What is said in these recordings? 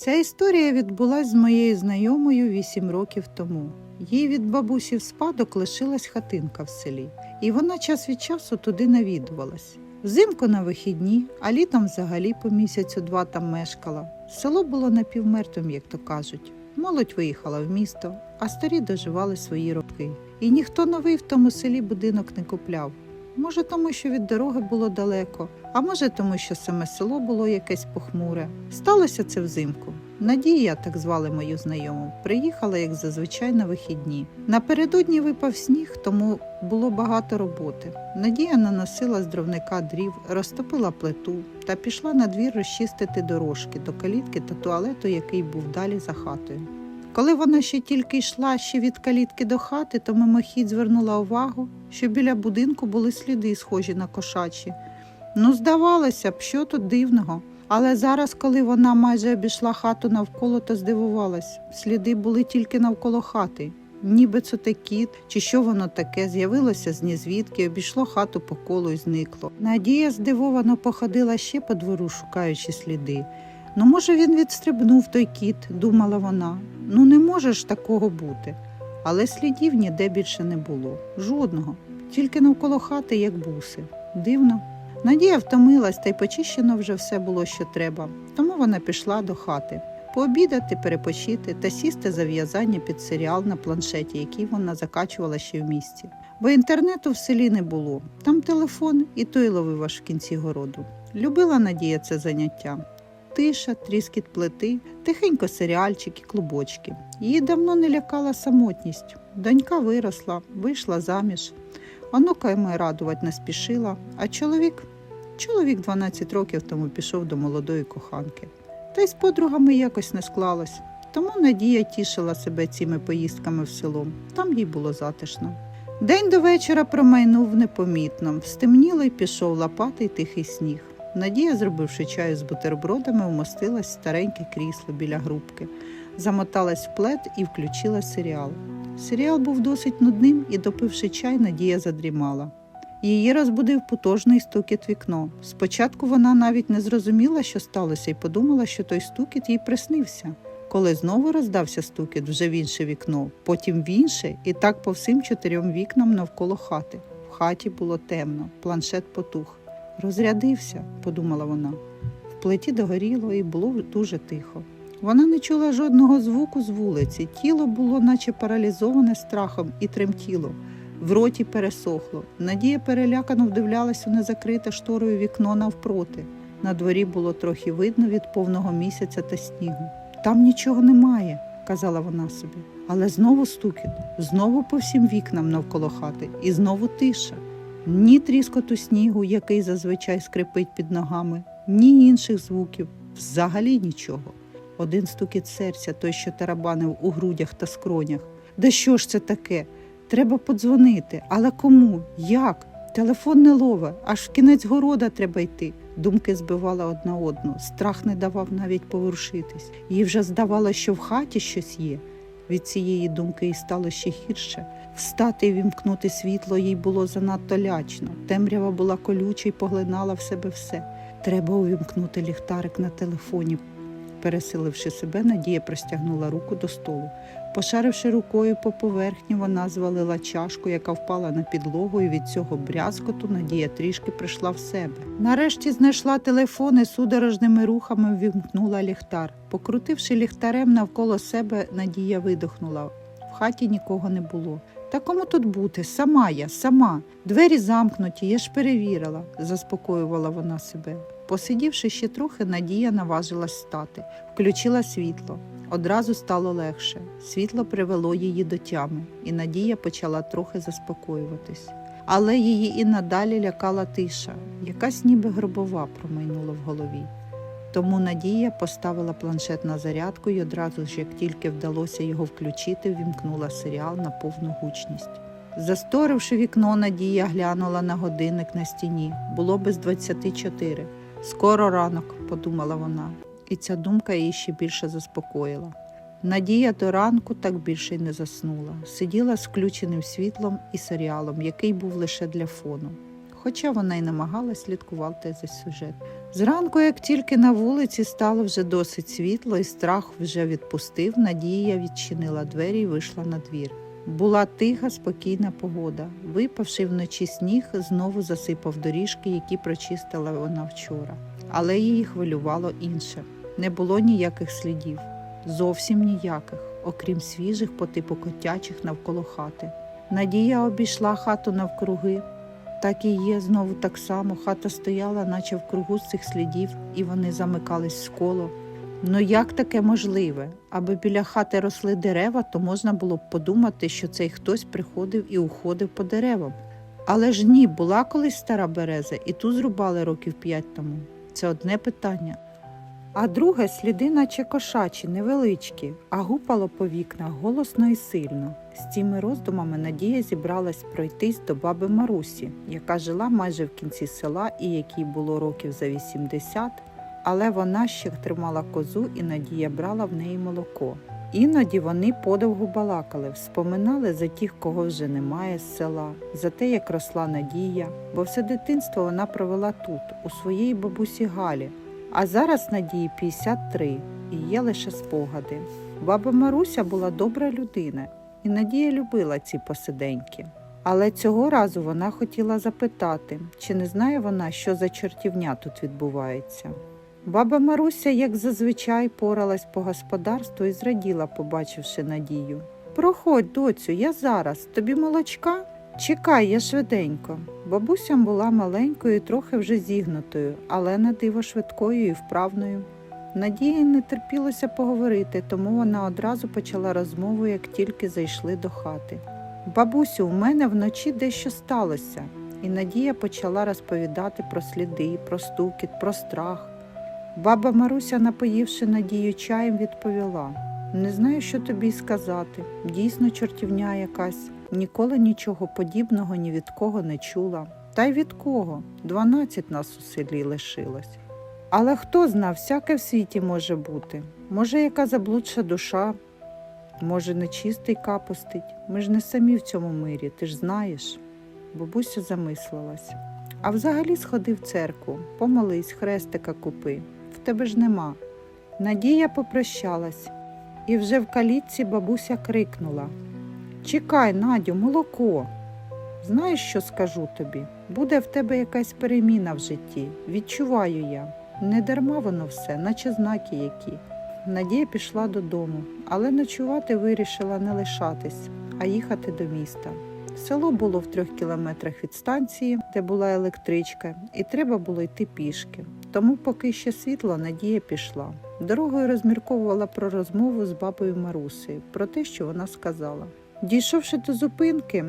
Ця історія відбулась з моєю знайомою 8 років тому. Їй від бабусі в спадок лишилась хатинка в селі, і вона час від часу туди навідувалась. Взимку на вихідні, а літом взагалі по місяцю-два там мешкала. Село було напівмертвим, як то кажуть. Молодь виїхала в місто, а старі доживали свої роки. І ніхто новий в тому селі будинок не купляв. Може, тому що від дороги було далеко, а може, тому що саме село було якесь похмуре. Сталося це взимку. Надія, так звали мою знайому, приїхала, як зазвичай, на вихідні. Напередодні випав сніг, тому було багато роботи. Надія наносила з дровника дрів, розтопила плиту та пішла на двір розчистити дорожки до калітки та туалету, який був далі за хатою. Коли вона ще тільки йшла ще від калітки до хати, то мимохідь звернула увагу, що біля будинку були сліди, схожі на кошачі. Ну, здавалося б, що тут дивного. Але зараз, коли вона майже обійшла хату навколо, то здивувалась. Сліди були тільки навколо хати. Ніби це те кіт, чи що воно таке, з'явилося з нізвідки, обійшло хату по колу і зникло. Надія здивовано походила ще по двору, шукаючи сліди. Ну, може, він відстрибнув той кіт, думала вона. Ну, не може ж такого бути. Але слідів ніде більше не було. Жодного. Тільки навколо хати, як буси. Дивно. Надія втомилась, та й почищено вже все було, що треба. Тому вона пішла до хати. Пообідати, перепочити та сісти за в'язання під серіал на планшеті, який вона закачувала ще в місті. Бо інтернету в селі не було. Там телефон і той ловив аж в кінці городу. Любила Надія це заняття. Тиша, тріскіт плити, тихенько серіальчики, клубочки. Її давно не лякала самотність. Донька виросла, вийшла заміж. Онука йому радувати не спішила, а чоловік чоловік 12 років тому пішов до молодої коханки. Та й з подругами якось не склалось. Тому Надія тішила себе цими поїздками в село. Там їй було затишно. День до вечора промайнув непомітно. Стемніло й пішов лопатий тихий сніг. Надія, зробивши чаю з бутербродами, вмостилась в стареньке крісло біля грубки, замоталась в плед і включила серіал. Серіал був досить нудним і, допивши чай, Надія задрімала. Її розбудив потужний стукіт вікно. Спочатку вона навіть не зрозуміла, що сталося, і подумала, що той стукіт їй приснився. Коли знову роздався стукіт вже в інше вікно, потім в інше, і так по всім чотирьом вікнам навколо хати. В хаті було темно, планшет потух. Розрядився, подумала вона. В плиті догоріло і було дуже тихо. Вона не чула жодного звуку з вулиці. Тіло було, наче паралізоване страхом, і тремтіло. В роті пересохло. Надія перелякано вдивлялась у незакрите шторою вікно навпроти. На дворі було трохи видно від повного місяця та снігу. Там нічого немає, казала вона собі. Але знову стукіт, знову по всім вікнам навколо хати, і знову тиша. Ні тріскоту снігу, який зазвичай скрипить під ногами, ні інших звуків, взагалі нічого. Один стукіт серця, той, що тарабанив у грудях та скронях. Да що ж це таке? Треба подзвонити. Але кому? Як? Телефон не лове, аж в кінець города треба йти. Думки збивала одна одну. Страх не давав навіть поворушитись. Їй вже здавалося, що в хаті щось є. Від цієї думки їй стало ще гірше. Встати і вімкнути світло їй було занадто лячно. Темрява була колюча і поглинала в себе все. Треба увімкнути ліхтарик на телефоні. Пересиливши себе, Надія простягнула руку до столу. Пошаривши рукою по поверхні, вона звалила чашку, яка впала на підлогу, і від цього брязкоту Надія трішки прийшла в себе. Нарешті знайшла телефон і судорожними рухами ввімкнула ліхтар. Покрутивши ліхтарем навколо себе, Надія видохнула. В хаті нікого не було. Та кому тут бути? Сама я, сама. Двері замкнуті, я ж перевірила, заспокоювала вона себе. Посидівши ще трохи, Надія наважилась стати, включила світло. Одразу стало легше. Світло привело її до тями, і Надія почала трохи заспокоюватись. Але її і надалі лякала тиша, якась ніби гробова промайнула в голові. Тому Надія поставила планшет на зарядку і одразу ж, як тільки вдалося його включити, вімкнула серіал на повну гучність. Засторивши вікно, Надія глянула на годинник на стіні. Було без 24. Скоро ранок, подумала вона, і ця думка її ще більше заспокоїла. Надія до ранку так більше й не заснула. Сиділа з включеним світлом і серіалом, який був лише для фону. хоча вона й намагалась слідкувати за сюжет. Зранку, як тільки на вулиці стало вже досить світло, і страх вже відпустив, Надія відчинила двері і вийшла на двір. Була тиха, спокійна погода. Випавши вночі сніг, знову засипав доріжки, які прочистила вона вчора. Але її хвилювало інше. Не було ніяких слідів, зовсім ніяких, окрім свіжих по типу котячих навколо хати. Надія обійшла хату навкруги. Так і є, знову так само. Хата стояла, наче в кругу з цих слідів, і вони замикались в коло. Ну як таке можливе? Аби біля хати росли дерева, то можна було б подумати, що цей хтось приходив і уходив по деревам. Але ж ні, була колись стара береза, і ту зрубали років п'ять тому. Це одне питання. А друге сліди, наче кошачі, невеличкі, а гупало по вікнах голосно і сильно. З цими роздумами Надія зібралась пройтись до баби Марусі, яка жила майже в кінці села і якій було років за 80, але вона ще тримала козу і Надія брала в неї молоко. Іноді вони подовгу балакали, вспоминали за тих, кого вже немає з села, за те, як росла Надія, бо все дитинство вона провела тут, у своїй бабусі Галі. А зараз Надії 53 і є лише спогади. Баба Маруся була добра людина, і Надія любила ці посиденьки. Але цього разу вона хотіла запитати, чи не знає вона, що за чортівня тут відбувається. Баба Маруся, як зазвичай, поралась по господарству і зраділа, побачивши Надію. Проходь, доцю, я зараз. Тобі молочка? Чекай, я швиденько. Бабуся була маленькою, і трохи вже зігнутою, але на диво швидкою і вправною. Надії не терпілося поговорити, тому вона одразу почала розмову, як тільки зайшли до хати. Бабусю, у мене вночі дещо сталося, і Надія почала розповідати про сліди, про стукіт, про страх. Баба Маруся, напоївши Надію чаєм, відповіла не знаю, що тобі сказати. Дійсно, чортівня якась. Ніколи нічого подібного ні від кого не чула. Та й від кого? Дванадцять нас у селі лишилось. Але хто знав, всяке в світі може бути. Може, яка заблудша душа, може, нечистий капустить. Ми ж не самі в цьому мирі, ти ж знаєш. Бабуся замислилась. А взагалі сходи в церкву, помолись, хрестика купи. Тебе ж нема. Надія попрощалась, і вже в калітці бабуся крикнула Чекай, Надю, молоко. Знаєш, що скажу тобі? Буде в тебе якась переміна в житті. Відчуваю я. Не дарма воно все, наче знаки які. Надія пішла додому, але ночувати вирішила не лишатись, а їхати до міста. Село було в трьох кілометрах від станції, де була електричка, і треба було йти пішки. Тому, поки ще світло, Надія пішла. Дорогою розмірковувала про розмову з бабою Марусею, про те, що вона сказала. Дійшовши до зупинки,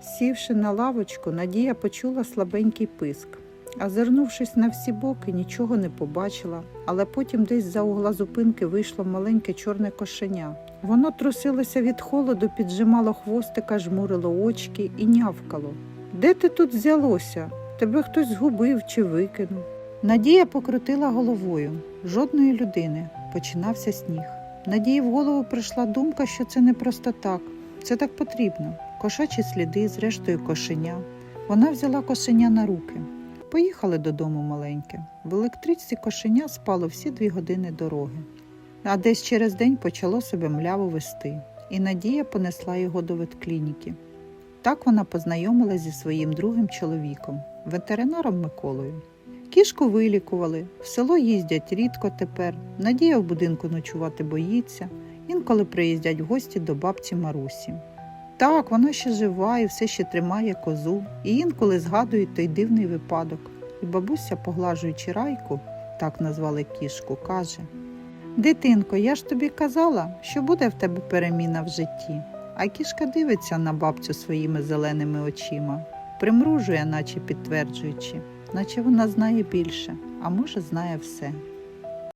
сівши на лавочку, Надія почула слабенький писк. А зирнувшись на всі боки, нічого не побачила, але потім десь за угла зупинки вийшло маленьке чорне кошеня. Воно трусилося від холоду, піджимало хвостика, жмурило очки і нявкало. Де ти тут взялося? Тебе хтось згубив чи викинув? Надія покрутила головою. Жодної людини. Починався сніг. Надії в голову прийшла думка, що це не просто так. Це так потрібно. Кошачі сліди, зрештою кошеня. Вона взяла кошеня на руки. Поїхали додому маленьке. В електричці кошеня спало всі дві години дороги. А десь через день почало себе мляво вести, і Надія понесла його до ветклініки. Так вона познайомилася зі своїм другим чоловіком, ветеринаром Миколою. Кішку вилікували, в село їздять рідко тепер. Надія в будинку ночувати боїться, інколи приїздять в гості до бабці Марусі. Так, вона ще жива і все ще тримає козу, і інколи згадує той дивний випадок. І бабуся, поглажуючи райку, так назвали кішку, каже Дитинко, я ж тобі казала, що буде в тебе переміна в житті. А кішка дивиться на бабцю своїми зеленими очима, примружує, наче підтверджуючи, наче вона знає більше, а може знає все.